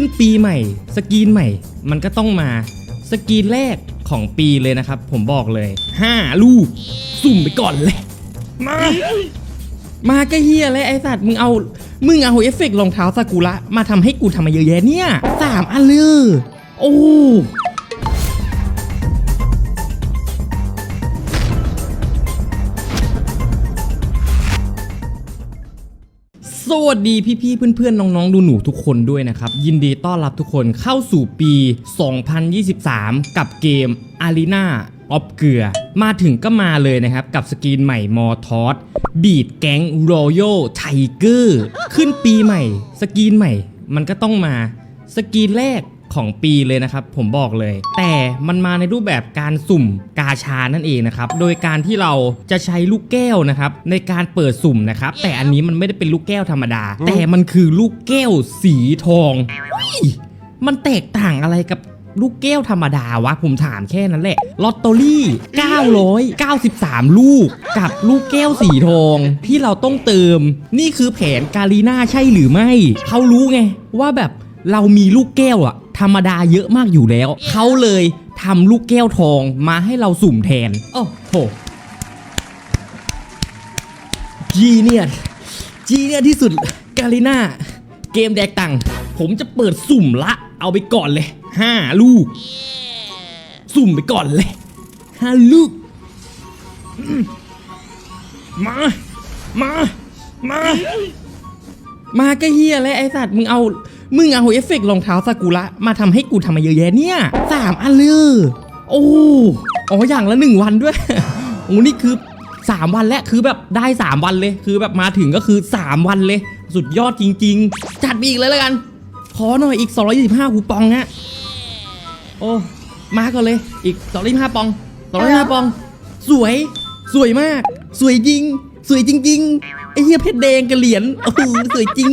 ขึ้นปีใหม่ สกรีนใหม่ มันก็ต้องมาสกรีนแรกของปีเลยนะครับ ผมบอกเลย 5 ลูก สุ่มไปก่อนเลย มา มาก็เฮียเลยไอสัตว์มึงเอา มึงเอาเอฟเฟกต์รองเท้าซากุระมาทำให้กูทำมาเยอะแยะเนี่ยสามอันเลยโอ้ สวัสดีพี่ๆเพื่อนๆน้องๆ ดูหนูทุกคนด้วยนะครับ ยินดีต้อนรับทุกคนเข้าสู่ปี 2023 กับเกม Arena of เกลือ มาถึงก็มาเลยนะครับ กับสกรีนใหม่มอทอสบีดแก๊ง Royal Tiger ขึ้นปีใหม่ สกรีนใหม่ มันก็ต้องมา สกรีนแรก ของปีเลยนะครับ ผมบอกเลย แต่มันมาในรูปแบบการสุ่มกาชานั่นเองนะครับโดยการที่เราจะใช้ลูกแก้วนะครับในการเปิดสุ่มนะครับแต่อันนี้มันไม่ได้เป็นลูกแก้วธรรมดา แต่มันคือลูกแก้วสีทองเฮ้ยมันแตกต่างอะไรกับลูกแก้วธรรมดาวะ ผมถามแค่นั้นแหละลอตเตอรี่ 993 ลูกกับลูกแก้วสีทอง ที่เราต้องเติม นี่คือแผนกาลีน่าใช่หรือไม่ เขารู้ไง ว่าแบบเรามีลูกแก้วอะ ธรรมดาเยอะมากอยู่แล้ว เขาเลยทำลูกแก้วทองมาให้เราสุ่มแทน โอ้โหจีเนียจีเนียที่สุดกาลิน่าเกมแดกตังค์ผมจะเปิดสุ่มละ เอาไปก่อนเลยห้าลูก สุ่มไปก่อนเลยห้าลูกอืมมา มา มา มาก็เฮียเลยไอสัตว์มึงเอา มึงเอาเอฟเฟกต์รองเท้าซากุระมาทำให้กูทำมาเยอะแยะเนี่ยสามอันเลยโอ้อ๋ออย่างละหนึ่งวันด้วยโอ้นี่คือสามวันแล้วคือแบบได้สามวันเลย คือแบบมาถึงก็คือสามวันเลย สุดยอดจริง ๆ จัดไปอีกเลยแล้วกัน ขอหน่อยอีก 225คูปองฮะโอ้มาก่อนเลยอีก225ปอง225ปอง สวย สวยมาก สวยจริง สวยจริง ๆ ไอ้เหี้ยเพชรแดงกับเหรียญโอ้โหสวยจริง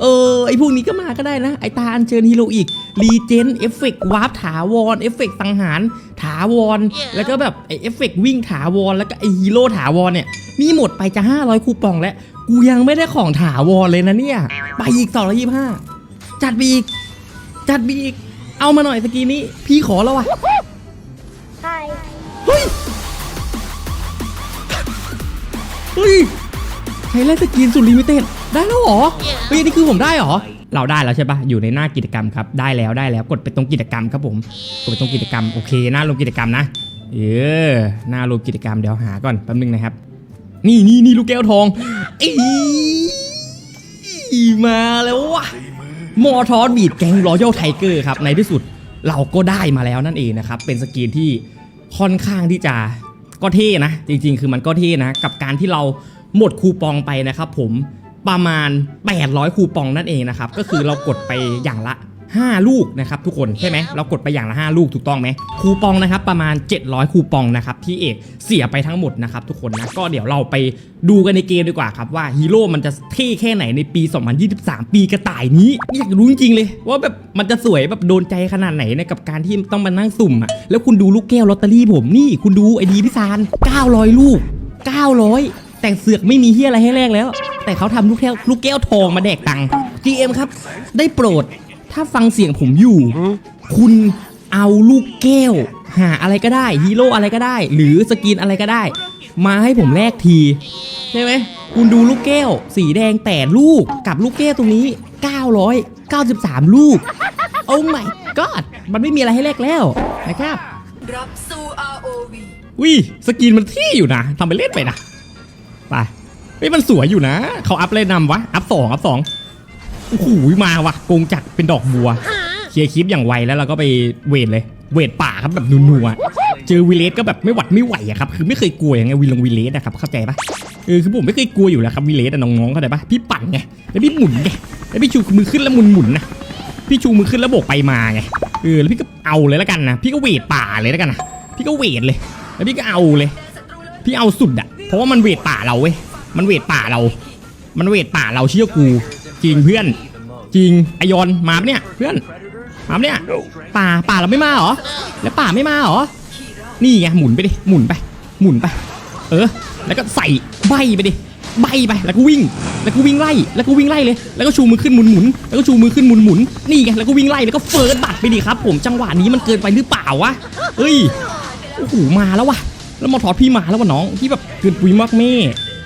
เออไอ้พวกนี้ก็มาก็ได้นะ ไอ้ตาอัญเชิญฮีโร่อีกรีเจนเอฟเฟกต์วาร์ปถาวรเอฟเฟกต์สังหารถาวร แล้วก็แบบไอ้เอฟเฟกต์วิ่งถาวร แล้วก็ไอ้ฮีโร่ถาวรเนี่ยนี่หมดไปจะ 500 คูปองแล้ว กูยังไม่ได้ของถาวรเลยนะเนี่ย ไปอีก225จัดไปอีก จัดไปอีก เอามาหน่อยสกีนี้ พี่ขอแล้วว่ะ Hi. เฮ้ยเฮ้ย ใช้แลกสกินสุดลิมิเต็ดได้แล้วเหรอเฮ้ยนี่คือผมได้เหรอ เราได้แล้วใช่ปะอยู่ในหน้ากิจกรรมครับได้แล้วได้แล้วกดไปตรงกิจกรรมครับผมกดไปตรงกิจกรรมโอเคหน้าลงกิจกรรมนะเออหน้าลงกิจกรรมเดี๋ยวหาก่อนแป๊บนึงนะครับ นี่นี่นี่ลูกแก้วทองอีมาแล้ววะมอทอสบีดแก๊งรอยัลไทเกอร์ครับในที่สุดเราก็ได้มาแล้วนั่นเองนะครับ เป็นสกรีนที่ค่อนข้างที่จะก็เท่นะ จริง ๆ คือมันก็เท่นะ กับการที่เรา หมดคูปองไปนะครับผมประมาณ 800 คูปองนั่นเองนะครับ ก็คือเรากดไปอย่างละ 5 ลูกนะครับทุกคนใช่ไหมเรากดไปอย่างละ 5 ลูกถูกต้องไหมคูปองนะครับประมาณ 700 คูปองนะครับที่เอกเสียไปทั้งหมดนะครับทุกคนนะก็เดี๋ยวเราไปดูกันในเกมดีกว่าครับว่าฮีโร่มันจะเท่แค่ไหนในปี 2023 ปีกระต่ายนี้อยากรู้จริงๆเลยว่าแบบมันจะสวยแบบโดนใจขนาดไหนนะกับการที่ต้องมานั่งสุ่มอะแล้วคุณดูลูกแก้วลอตเตอรี่ผมนี่คุณดูไอดีพี่ซาน900 ลูก 900 แต่เสือกไม่มีเฮียอะไรให้แลกแล้ว แต่เขาทำลูกแก้วลูกแก้วทองมาแดกตังค์ GM ครับ ได้โปรดถ้าฟังเสียงผมอยู่ คุณเอาลูกแก้ว หาอะไรก็ได้ฮีโร่อะไรก็ได้ หรือสกินอะไรก็ได้ มาให้ผมแลกทีใช่ไหมคุณดูลูกแก้ว สีแดงแต่ลูกกับลูกแก้วตรงนี้ 993 ลูก โอ้ my god มันไม่มีอะไรให้แลกแล้วนะครับรับสู่ ROV วิสกินมันเที่อยู่นะทำไปเล่นไปนะไปเฮ้ยมันสวยอยู่นะเขาอัพเลยนำวะอัพสองอัพสองโอ้โหมาวะกงจักเป็นดอกบัวเคลียร์คลิปอย่างไวแล้วเราก็ไปเวทเลย เวทป่าครับแบบนัวๆเจอวิเลสก็แบบไม่หวัดไม่ไหวอะครับคือไม่เคยกลัวอย่างไงวิลงวิเลสนะครับเข้าใจปะเออคือผมไม่เคยกลัวอยู่แล้วครับวิเลสอะน้องๆเข้าใจปะพี่ปั่นไงแล้วพี่หมุนไงแล้วพี่ชูมือขึ้นแล้วหมุนหมุนๆนะพี่ชูมือขึ้นแล้วโบกไปมาไงเออแล้วพี่ก็เอาเลยแล้วกันนะพี่ก็เวทป่าเลยแล้วกันนะพี่ก็เวทเลย แล้วพี่ก็เอาเลย พี่เอาสุดอะเพราะว่ามันเวทป่าเราเว้ย มันเวทป่าเรา มันเวทป่าเราเชื่อกู จริงเพื่อน จริงไอยอนมาปะเนี่ยเพื่อน มาปะเนี่ย ป่าป่าเราไม่มาเหรอ แล้วป่าไม่มาเหรอ นี่ไงหมุนไปดิ หมุนไป หมุนไป เออ แล้วก็ใส่ใบไปดิ ใบไป แล้วก็วิ่ง แล้วก็วิ่งไล่ แล้วก็วิ่งไล่เลย แล้วก็ชูมือขึ้นหมุนหมุน แล้วก็ชูมือขึ้นหมุนหมุน นี่ไง แล้วก็วิ่งไล่ แล้วก็เฟิร์สบัตไปดิครับ ผม จังหวะนี้มันเกินไปหรือเปล่าวะเฮ้ย โอ้โห มาแล้ววะแล้วมอทอดพี่มาแล้ววะน้องพี่แบบเกินปุยมากแม่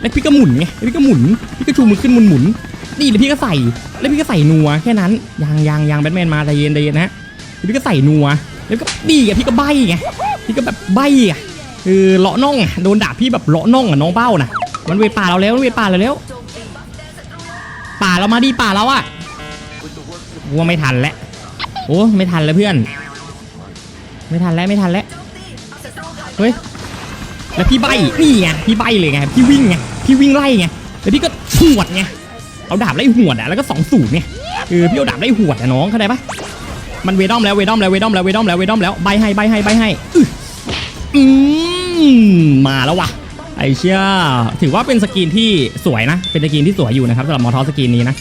แล้วพี่ก็หมุนไงแล้วพี่ก็หมุน พี่ก็ชูมือขึ้นหมุนหมุนนี่แล้วพี่ก็ใส่ แล้วพี่ก็ใส่นัวแค่นั้นยังยังยังแบทแมนมาใจเย็นใจเย็นนะแล้วพี่ก็ใส่นัว แล้วก็นี่ไงพี่ก็ใบไง พี่ก็แบบใบอะคือเลาะน่องโดนด่าพี่แบบเลาะน่องอะน้องเบ้าน่ะ มันเวป่าเราแล้วมันเวป่าเราแล้ว ป่าเรามาดีป่าเราอะกูว่าไม่ทันแล้ว โอ้ไม่ทันแล้วเพื่อน ไม่ทันแล้วไม่ทันแล้ว เฮ้ย แล้วพี่ใบนี่ไงพี่ใบเลยไงพี่วิ่งไงพี่วิ่งไล่ไงแล้วพี่ก็หวดไงเอาดาบไล่หวดอะแล้วก็สองสูตรไงเออพี่เอาดาบไล่หวดอะน้องเข้าใจปะมันเวดอมแล้วเวดอมแล้วเวดอมแล้วเวดอมแล้วเวดอมแล้วใบให้ใบให้ใบให้อื้ออืมมาแล้วว่ะไอเชี่ยถือว่าเป็นสกินที่สวยนะ เป็นสกินที่สวยอยู่นะครับสำหรับมอทอสกินนี้นะ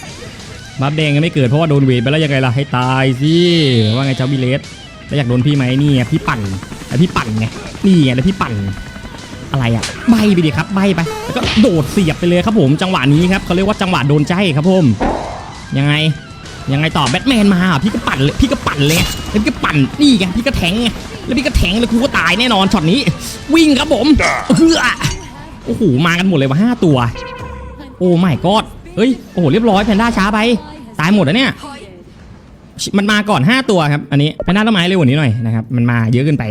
บัฟแดงยังไม่เกิดเพราะว่าโดนเวทไปแล้วยังไงล่ะให้ตายสิว่าไงเจ้าบิเลสแล้วอยากโดนพี่ไหมนี่ไงพี่ปั่นแล้วพี่ปั่นไงนี่ไงแล้วพี่ปั่น อะไรอะใบไปดิครับใบไปแล้วก็โดดเสียบไปเลยครับผมจังหวะนี้ครับเขาเรียกว่าจังหวะโดนใจครับผมยังไงยังไงต่อแบทแมนมาพี่ก็ปั่นเลยพี่ก็ปั่นเลยแล้วพี่ก็ปั่นนี่ไงพี่ก็แทงไงแล้วพี่ก็แทงแล้วกูก็ตายแน่นอนช็อตนี้ วิ่งครับผมเฮือโอ้โหมากันหมดเลยว่ะห้าตัว โอ้ไม่กอดเฮ้ยโอ้โหเรียบร้อยแพนด้าช้าไปตายหมดแล้วเนี่ยมันมาก่อน 5 ตัวครับ อันนี้แพนด้าต้องมาเร็วกว่านี้หน่อยนะครับ มันมาเยอะเกินไป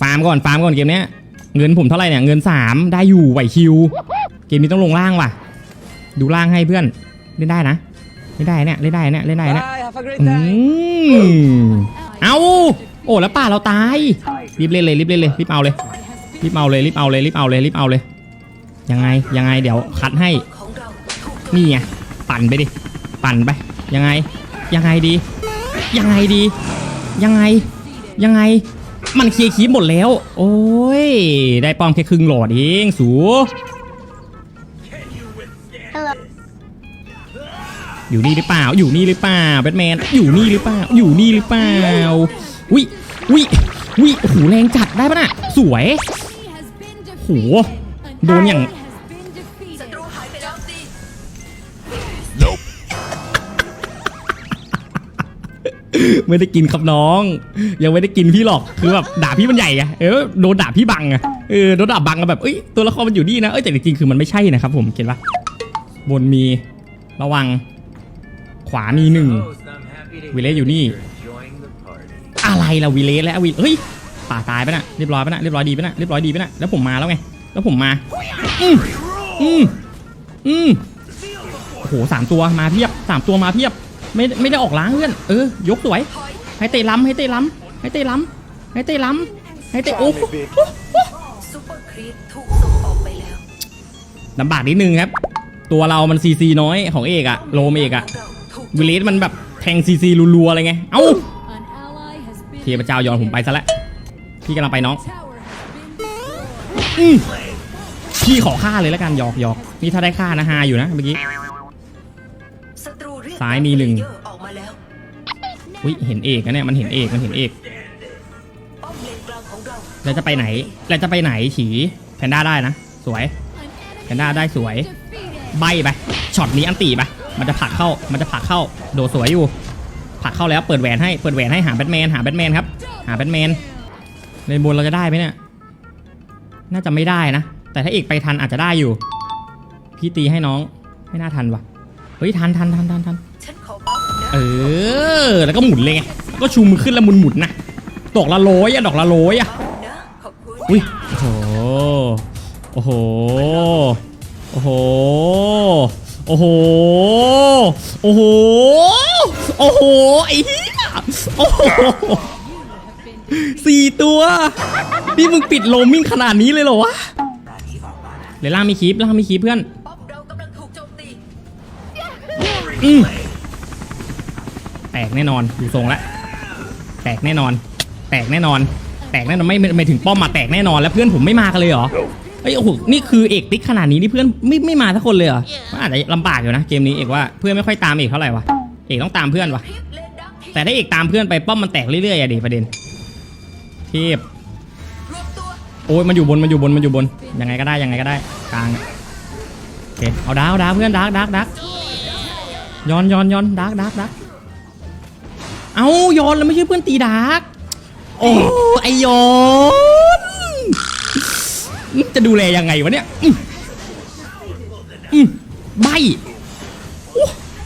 ฟาร์มก่อน ฟาร์มก่อนเกมเนี้ย เงินผมเท่าไหร่เนี่ยเงิน 3 ได้อยู่ไหวคิว เกมนี้ต้องลงล่างว่ะ ดูล่างให้เพื่อนเล่นได้นะเล่นได้เนี่ยเล่นได้เนี่ยเล่นได้เนี่ย Bye, have a great อื time. มเอาโอ้แล้วป่าเราตายรีบเล่นเลยรีบเล่นเลยรีบเอาเลยรีบเอาเลยรีบเอาเลยรีบเอาเลยรีบเอาเลยยังไงยังไงเดี๋ยวคัดให้ของเราถูกโจมนี่ไงปั่นไปดิปั่นไปยังไงยังไงดี ยังไงดี ยังไงยังไง มันเคลียร์คีบหมดแล้ว โอ้ย ได้ป้อมแค่ครึ่งหลอดเองสูอยู่นี่หรือเปล่า อยู่นี่หรือเปล่าแบทแมน อยู่นี่หรือเปล่า อยู่นี่หรือเปล่าวิวิวิโอ้โหแรงจัดได้ปะน่ะ สวยโหโดนอย่าง ไม่ได้กินครับน้อง ยังไม่ได้กินพี่หรอกคือแบบด่าพี่มันใหญ่ไงเออโดนด่าพี่บังอะเออโดนด่าบังอะแบบเอ้ยตัวละครมันอยู่นี่นะเอ้ยแต่จริงๆคือมันไม่ใช่นะครับผมเห็นปะบนมีระวัง ขวามีหนึ่งวิเลสอยู่นี่ อะไรล่ะวิเลสแล้ววิเฮ้ยป่าตายไปน่ะเรียบร้อยไปน่ะเรียบร้อยดีไปน่ะเรียบร้อยดีไปน่ะแล้วผมมาแล้วไงแล้วผมมาอืมอืมอืมโอ้โหสามตัวมาเพียบสามตัวมาเพียบ ไม่ไม่ได้ออกล้างเพื่อนเออยกสวยถอยให้เตะล้ำให้เตะล้ำให้เตะล้ำให้เตะล้ำให้เตะโอ้โหซูเปอร์ครีปถูกส่งออกไปแล้วลำบากนิดนึงครับ ตัวเรามันซีซีน้อยของเอกอะโลมเอกอะของเราถูกวิลเลสมันแบบแทงซีซีรัวๆอะไรไงเอ้าเทพเจ้ายอนผมไปซะแล้วพี่กำลังไปน้องอืมพี่ขอฆ่าเลยแล้วกันหยอกหยอกนี่ถ้าได้ฆ่านะฮาอยู่นะเมื่อกี้ศัตรูเรียก ซ้ายมีหนึ่งเยอะออกมาแล้วอุ้ยเห็นเอกนะเนี่ยมันเห็นเอกมันเห็นเอกเราจะไปไหนแล้วจะไปไหนฉีแพนด้าได้นะ สวยแพนด้าได้สวย ใบไปช็อตนี้อันตีไปมันจะผลักเข้ามันจะผลักเข้าโดดสวยอยู่ผลักเข้าแล้วเปิดแหวนให้เปิดแหวนให้หาแบทแมนหาแบทแมนครับหาแบทแมนในบนเราจะได้ไหมเนี่ยน่าจะไม่ได้นะ แต่ถ้าเอกไปทันอาจจะได้อยู่ พี่ตีให้น้องไม่น่าทันวะเฮ้ยทันทันทันทันทันฉัน เออ แล้วก็หมุนเลยไง ก็ชูมือขึ้นแล้วหมุนหมุนนะดอกละร้อยอะดอกละร้อยอะอุ้ยโอ้โห โอ้โห โอ้โห โอ้โห โอ้โห โอ้โห ไอ้เหี้ยโอ้โหสี่ตัว นี่มึงปิดโลมิ่งขนาดนี้เลยเหรอวะเดี๋ยวล่างมีคลิปล่างมีคลิปเพื่อนป้อม แตกแน่นอนดูทรงแล้วแตกแน่นอน แตกแน่นอน แตกแน่นอนไม่ไม่ถึงป้อมมาแตกแน่นอนแล้วเพื่อนผมไม่มากันเลยเหรอเอ้ยโอ้โหนี่คือเอกติ๊กขนาดนี้นี่เพื่อนไม่ไม่มาสักคนเลยเหรอมันอาจจะลำบากอยู่นะเกมนี้เอกว่าเพื่อนไม่ค่อยตามเอกเท่าไหร่วะเอกต้องตามเพื่อนวะแต่ถ้าเอกตามเพื่อนไปป้อมมันแตกเรื่อยๆอะดิประเด็นเทพรวมตัวโอ้ยมันอยู่บนมันอยู่บนมันอยู่บนยังไงก็ได้ยังไงก็ได้กลางโอเคเอาดาวดาวเพื่อนดักดักดักย้อนย้อนย้อนดักดักดัก เอาย้อนแล้วไม่ใช่เพื่อนตีดักโอ้ไอย้อนจะดูแลยังไงวะเนี่ยอือใบ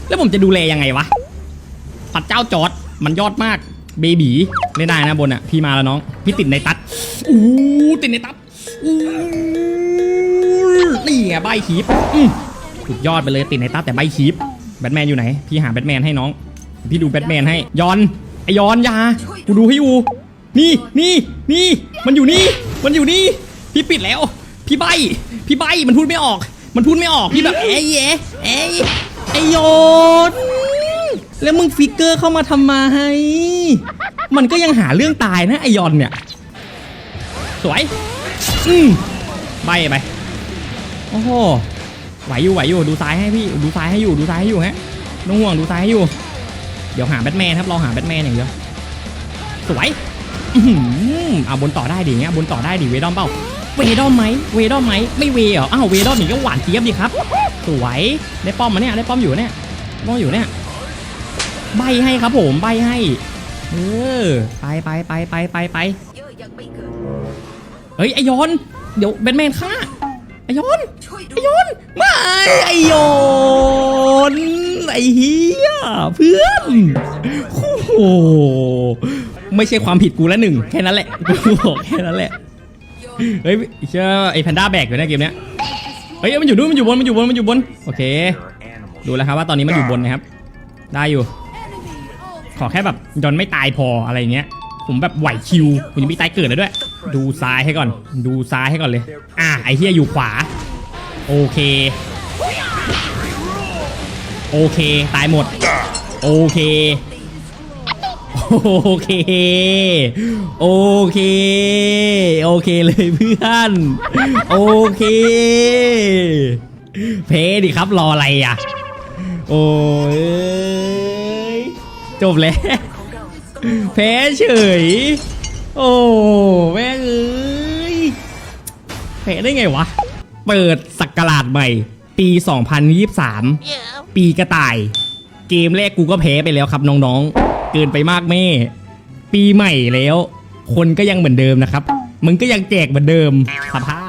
แล้วผมจะดูแลยังไงวะปัดเจ้าจอดมันยอดมากเบบีเล่นได้นะบนอะพี่มาแล้วน้อง พี่ติดในตัดอู้ติดในตัดอู้นี่ไงใบคีบอืมสุดยอดไปเลยติดในตัดแต่ใบคีบแบทแมนอยู่ไหน พี่หาแบทแมนให้น้อง พี่ดูแบทแมนให้ยอนไอยอนยากูดูให้อยู่ นี่นี่นี่มันอยู่นี่ มันอยู่นี่ พี่ปิดแล้ว พี่ใบ พี่ใบมันพูดไม่ออก มันพูดไม่ออกพี่แบบเอ้ยเอ้ยเอ้ยไอยอนแล้วมึงฟิกเกอร์เข้ามาทำไมมันก็ยังหาเรื่องตายนะไอยอนเนี่ย สวย อืมใบไปโอ้โหไหวอยู่ไหวอยู่ดูซ้ายให้พี่ดูซ้ายให้อยู่ดูซ้ายให้อยู่ฮะน้องห่วงดูซ้ายให้อยู่ เดี๋ยวหาแบทแมนครับรอหาแบทแมนอย่างเดียวสวยอื้อหือเอาบนต่อได้ดิเงี้ยบนต่อได้ดิเวดอมเปล่าเวดอมไหมเวดอมไหมไม่เวเหรออ้าวเวดอมนี่ก็หวานเจี๊ยบดีครับ สวยได้ป้อมมาเนี่ยได้ป้อมอยู่เนี่ยป้อมอยู่เนี่ยใบให้ครับผมใบให้เออไปไปไปไปไปไปเยอะยังไม่เกิดเฮ้ยไอยอนเดี๋ยวแบทแมนฆ่าไอยอนช่วยไอยนไม่ไอโยนไอเฮี เพื่อนโอ้โหไม่ใช่ความผิดกูแล้วหนึ่งแค่นั้นแหละกูบอกแค่นั้นแหละเฮ้ยเชื่อไอ้แพนด้าแบกอยู่ในะเกมเนี้ยเฮ้ยมันอยู่ด้วยมันอยู่บนมันอยู่บนมันอยู่บนโอเคดูแล้วครับว่าตอนนี้มันอยู่บนนะครับ ได้อยู่ ขอแค่แบบยอนไม่ตายพออะไรเงี้ย ผมแบบไหวคิวผมจะมีตายเกิดแล้วด้วย ดูซ้ายให้ก่อน ดูซ้ายให้ก่อนเลย อะไอเฮียอยู่ขวา โอเค โอเค ตายหมด โอเค โอเค โอเค โอเคเลยเพื่อน โอเค เพดิครับรออะไรอะ โอ้ย จบแล้วแพ้เฉย โอ้แม่เอ้ยแพ้ได้ไงวะ เปิดสักราชใหม่ ปี 2023 ปีกระต่าย เกมแรกกูก็แพ้ไปแล้วครับน้องๆ เกินไปมากแม่ ปีใหม่แล้ว คนก็ยังเหมือนเดิมนะครับ มึงก็ยังแจกเหมือนเดิมสภา